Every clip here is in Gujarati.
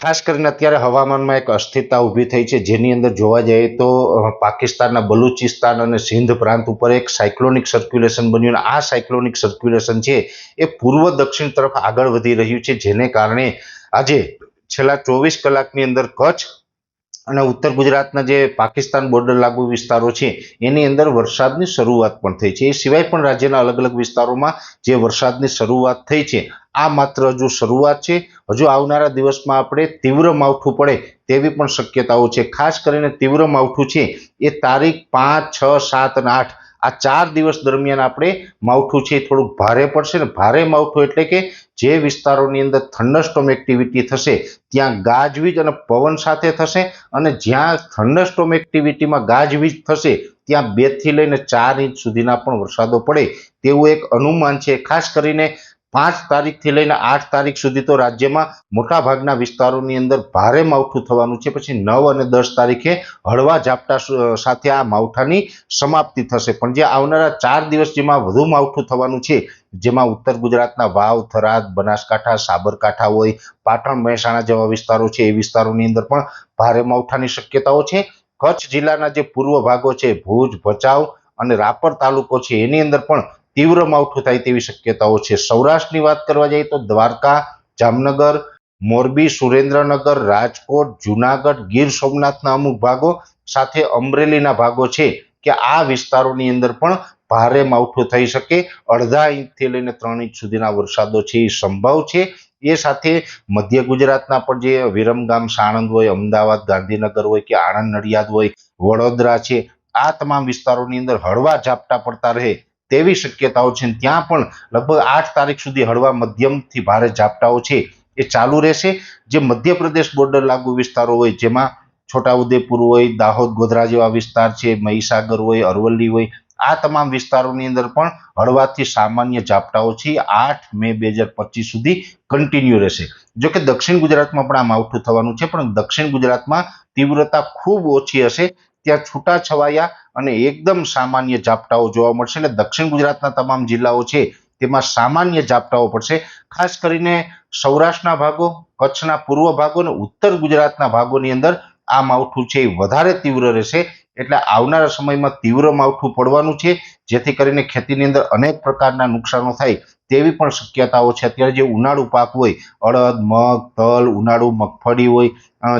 ખાસ કરીને અત્યારે હવામાનમાં એક અસ્થિરતા ઊભી થઈ છે. જેની અંદર જોવા જઈએ તો પાકિસ્તાનના બલુચિસ્તાન અને સિંધ પ્રાંત ઉપર એક સાયક્લોનિક સર્ક્યુલેશન બન્યું અને આ સાયક્લોનિક સર્ક્યુલેશન છે એ પૂર્વ દક્ષિણ તરફ આગળ વધી રહ્યું છે. જેને કારણે આજે છેલ્લા ચોવીસ કલાકની અંદર કચ્છ અને ઉત્તર ગુજરાતના જે પાકિસ્તાન બોર્ડર લાગુ વિસ્તારો છે, એની અંદર વરસાદની શરૂઆત પણ થઈ છે. એ સિવાય પણ રાજ્યના અલગ અલગ વિસ્તારોમાં જે વરસાદની શરૂઆત થઈ છે, આ માત્ર હજુ શરૂઆત છે. હજુ આવનારા દિવસમાં આપણે તીવ્ર માવઠું પડે તેવી પણ શક્યતાઓ છે. ખાસ કરીને તીવ્ર માવઠું છે, એ તારીખ પાંચ, છ, સાત અને આઠ આ ચાર દિવસ દરમિયાન આપણે માવઠું છે એ થોડુંક ભારે પડશે ને ભારે માવઠું એટલે કે જે વિસ્તારોની અંદર થંડરસ્ટોમ એક્ટિવિટી થશે, ત્યાં ગાજવીજ અને પવન સાથે થશે અને જ્યાં થંડરસ્ટોમ એક્ટિવિટીમાં ગાજવીજ થશે, ત્યાં બેથી લઈને ચાર ઇંચ સુધીના પણ વરસાદો પડે તેવું એક અનુમાન છે. ખાસ કરીને પાંચ તારીખથી લઈને આઠ તારીખ સુધી તો રાજ્યમાં મોટાભાગના વિસ્તારોની અંદર ભારે માવઠું થવાનું છે. પછી નવ અને દસ તારીખે હળવા ઝાપટા સાથે આ માવઠાની સમાપ્તિ થશે. પણ જે આવનારા ચાર દિવસ જેમાં વધુ માવઠું થવાનું છે, જેમાં ઉત્તર ગુજરાતના વાવ, થરાદ, બનાસકાંઠા, સાબરકાંઠા હોય, પાટણ, મહેસાણા જેવા વિસ્તારો છે, એ વિસ્તારોની અંદર પણ ભારે માવઠાની શક્યતાઓ છે. કચ્છ જિલ્લાના જે પૂર્વ ભાગો છે, ભુજ, ભચાઉ અને રાપર તાલુકો છે, એની અંદર પણ તીવ્ર માવઠું થાય તેવી શક્યતાઓ છે. સૌરાષ્ટ્રની વાત કરવા જઈએ તો દ્વારકા, જામનગર, મોરબી, સુરેન્દ્રનગર, રાજકોટ, જુનાગઢ, ગીર સોમનાથના અમુક ભાગો સાથે અમરેલીના ભાગો છે કે આ વિસ્તારોની અંદર પણ ભારે માવઠું થઈ શકે. અડધા ઇંચથી લઈને ત્રણ ઇંચ સુધીના વરસાદો છે, એ સંભવ છે. એ સાથે મધ્ય ગુજરાતના પણ જે વિરમગામ સાણંદ હોય, અમદાવાદ, ગાંધીનગર હોય કે આણંદ, નડિયાદ હોય, વડોદરા છે, આ તમામ વિસ્તારોની અંદર હળવા ઝાપટા પડતા રહે. તેવી શક્યતાઓ છે ત્યાં પણ લગભગ આઠ તારીખ સુધી હળવા મધ્યમથી ભારે ઝાપટાઓ છે એ ચાલુ રહેશે. જે મધ્યપ્રદેશ બોર્ડર લાગુ વિસ્તારો હોય, જેમાં છોટાઉદેપુર હોય, દાહોદ, ગોધરા જેવા વિસ્તાર છે, મહીસાગર હોય, અરવલ્લી હોય, આ તમામ વિસ્તારોની અંદર પણ હળવાથી સામાન્ય ઝાપટાઓ છે. આઠ મે બે હજાર પચીસ સુધી કન્ટિન્યુ રહેશે. જો કે દક્ષિણ ગુજરાતમાં પણ આ માવઠું થવાનું છે, પણ દક્ષિણ ગુજરાતમાં તીવ્રતા ખૂબ ઓછી હશે. ત્યાં છૂટા છવાયા અને એકદમ સામાન્ય ઝાપટાઓ જોવા મળશે એટલે દક્ષિણ ગુજરાતના તમામ જિલ્લાઓ છે તેમાં સામાન્ય ઝાપટાઓ પડશે. ખાસ કરીને સૌરાષ્ટ્રના ભાગો, કચ્છના પૂર્વ ભાગો અને ઉત્તર ગુજરાતના ભાગોની અંદર આ માવઠું છે એ વધારે તીવ્ર રહેશે. એટલે આવનારા સમયમાં તીવ્ર માવઠું પડવાનું છે, જેથી કરીને ખેતીની અંદર અનેક પ્રકારના નુકસાનો થાય તેવી પણ શક્યતાઓ છે. અત્યારે જે ઉનાળુ પાક હોય, અડદ, મગ, તલ, ઉનાળુ મગફળી હોય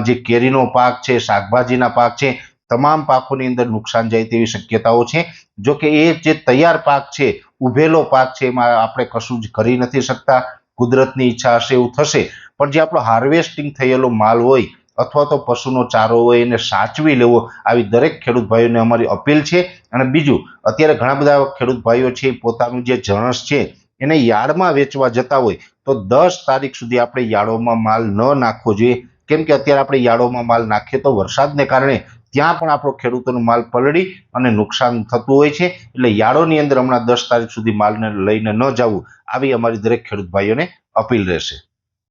જે કેરીનો પાક છે, શાકભાજીના પાક છે તમામ પાકોની અંદર નુકસાન જાય તેવી શક્યતાઓ છે. જો કે એ જે તૈયાર પાક છે, ઉભેલો પાક છે, એમાં આપણે કશું જ કરી નથી શકતા. કુદરતની ઈચ્છા હશે એવું થશે. પણ જે આપણો હાર્વેસ્ટિંગ થયેલો માલ હોય અથવા તો પશુનો ચારો હોય એને સાચવી લેવો, આવી દરેક ખેડૂત ભાઈઓને અમારી અપીલ છે. અને બીજું, અત્યારે ઘણા બધા ખેડૂત ભાઈઓ છે, પોતાનું જે જણસ છે, એને યાર્ડમાં વેચવા જતા હોય, તો દસ તારીખ સુધી આપણે યાર્ડોમાં માલ ન નાખવો જોઈએ. કેમ કે અત્યારે આપણે યાર્ડોમાં માલ નાખીએ તો વરસાદને કારણે ત્યાં પણ આપણો ખેડૂતોનો માલ પલળી અને નુકસાન થતું હોય છે. એટલે યાર્ડોની અંદર હમણાં દસ તારીખ સુધી માલને લઈને ન જવું. આવી અમારી દરેક ખેડૂત ભાઈઓને અપીલ રહેશે.